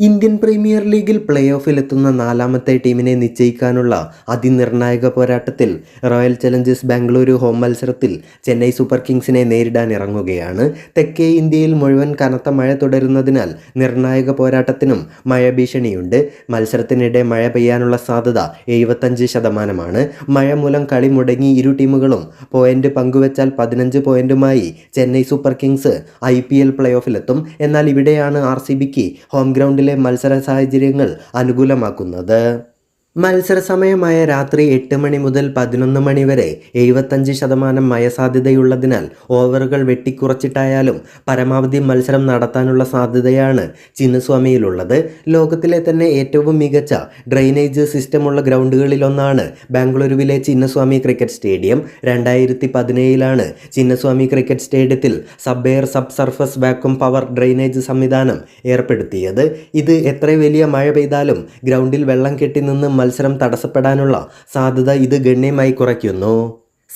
Indian premier ലീഗിൽ play ഓഫിലെത്തുന്ന നാലാമത്തെ ടീമിനെ നിശ്ചയിക്കാനുള്ള അതിനിർണായക പോരാട്ടത്തിൽ റോയൽ ചലഞ്ചേഴ്സ് ബാംഗ്ലൂരു ഹോം മത്സരത്തിൽ ചെന്നൈ സൂപ്പർ കിങ്സിനെ നേരിടാൻ ഇറങ്ങുകയാണ്. തെക്കേ ഇന്ത്യയിൽ മുഴുവൻ കനത്ത മഴ തുടരുന്നതിനാൽ നിർണായക പോരാട്ടത്തിനും മഴ ഭീഷണിയുണ്ട്. മത്സരത്തിനിടെ മഴ പെയ്യാനുള്ള സാധ്യത എഴുപത്തഞ്ച് ശതമാനമാണ്. മഴ മൂലം കളി മുടങ്ങി ഇരു ടീമുകളും പോയിന്റ് പങ്കുവച്ചാൽ പതിനഞ്ച് പോയിന്റുമായി Chennai Super Kings I P L play ഓഫിലെത്തും എന്നാൽ ഇവിടെയാണ് ആർ സി ബിക്ക് ഹോം ഗ്രൗണ്ടിലെ മത്സര സാഹചര്യങ്ങൾ അനുകൂലമാക്കുന്നത്. മത്സര സമയമായ രാത്രി എട്ട് മണി മുതൽ പതിനൊന്ന് മണി വരെ എഴുപത്തഞ്ച് ശതമാനം മയ സാധ്യതയുള്ളതിനാൽ ഓവറുകൾ വെട്ടിക്കുറച്ചിട്ടായാലും പരമാവധി മത്സരം നടത്താനുള്ള സാധ്യതയാണ് ചിന്നസ്വാമിയിലുള്ളത്. ലോകത്തിലെ തന്നെ ഏറ്റവും മികച്ച ഡ്രെയിനേജ് സിസ്റ്റമുള്ള ഗ്രൗണ്ടുകളിലൊന്നാണ് ബാംഗ്ലൂരുവിലെ ചിന്നസ്വാമി ക്രിക്കറ്റ് സ്റ്റേഡിയം. രണ്ടായിരത്തി പതിനേഴിലാണ് ചിന്നസ്വാമി ക്രിക്കറ്റ് സ്റ്റേഡിയത്തിൽ sub air sub surface vacuum power drainage സംവിധാനം ഏർപ്പെടുത്തിയത്. ഇത് എത്ര വലിയ മഴ പെയ്താലും ഗ്രൗണ്ടിൽ വെള്ളം കെട്ടി നിന്ന് മത്സരം തടസ്സപ്പെടാനുള്ള സാധ്യത ഇത് ഗണ്യമായി കുറയ്ക്കുന്നു.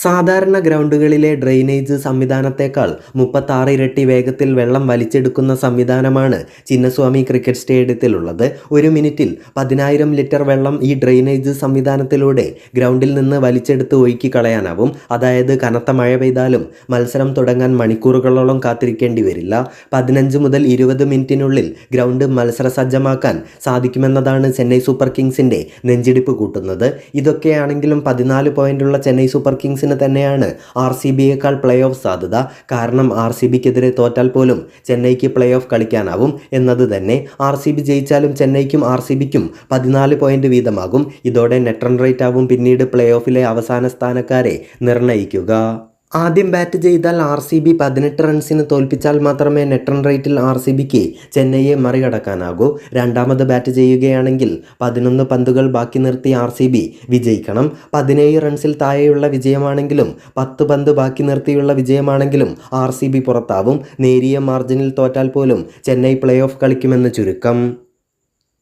സാധാരണ ഗ്രൗണ്ടുകളിലെ ഡ്രെയിനേജ് സംവിധാനത്തേക്കാൾ മുപ്പത്താറ് ഇരട്ടി വേഗത്തിൽ വെള്ളം വലിച്ചെടുക്കുന്ന സംവിധാനമാണ് ചിന്നസ്വാമി ക്രിക്കറ്റ് സ്റ്റേഡിയത്തിലുള്ളത്. ഒരു മിനിറ്റിൽ പതിനായിരം ലിറ്റർ വെള്ളം ഈ ഡ്രെയിനേജ് സംവിധാനത്തിലൂടെ ഗ്രൗണ്ടിൽ നിന്ന് വലിച്ചെടുത്ത് ഒഴുക്കി കളയാനാവും. അതായത് കനത്ത മഴ പെയ്താലും മത്സരം തുടങ്ങാൻ മണിക്കൂറുകളോളം കാത്തിരിക്കേണ്ടി വരില്ല. പതിനഞ്ച് മുതൽ ഇരുപത് മിനിറ്റിനുള്ളിൽ ഗ്രൗണ്ട് മത്സര സജ്ജമാക്കാൻ സാധിക്കുമെന്നതാണ് ചെന്നൈ സൂപ്പർ കിങ്സിന്റെ നെഞ്ചിടിപ്പ് കൂട്ടുന്നത്. ഇതൊക്കെയാണെങ്കിലും പതിനാല് പോയിന്റുള്ള ചെന്നൈ സൂപ്പർ കിങ്സിന് തന്നെയാണ് ആർ സി ബിയേക്കാൾ പ്ലേ ഓഫ് സാധ്യത. കാരണം ആർ സി ബിക്കെതിരെ തോറ്റാൽ പോലും ചെന്നൈക്ക് പ്ലേ ഓഫ് കളിക്കാനാവും എന്നത് തന്നെ. ആർ സി ബി ജയിച്ചാലും ചെന്നൈക്കും ആർ സി ബിക്കും പതിനാല് പോയിന്റ് വീതമാകും. ഇതോടെ നെറ്റ് റൺ റേറ്റ് ആവും പിന്നീട് പ്ലേ ഓഫിലെ അവസാന സ്ഥാനക്കാരെ നിർണയിക്കുക ആദ്യം ബാറ്റ് ചെയ്താൽ ആർ സി ബി പതിനെട്ട് റൺസിന് തോൽപ്പിച്ചാൽ മാത്രമേ നെറ്റ് റൺ റേറ്റിൽ ആർ സി ബിക്ക് ചെന്നൈയെ മറികടക്കാനാകൂ. രണ്ടാമത് ബാറ്റ് ചെയ്യുകയാണെങ്കിൽ പതിനൊന്ന് പന്തുകൾ ബാക്കി നിർത്തി ആർ സി ബി വിജയിക്കണം. പതിനേഴ് റൺസിൽ താഴെയുള്ള വിജയമാണെങ്കിലും പത്ത് പന്ത് ബാക്കി നിർത്തിയുള്ള വിജയമാണെങ്കിലും ആർ സി ബി പുറത്താവും. നേരിയ മാർജിനിൽ തോറ്റാൽ പോലും ചെന്നൈ പ്ലേ ഓഫ് കളിക്കുമെന്ന് ചുരുക്കം.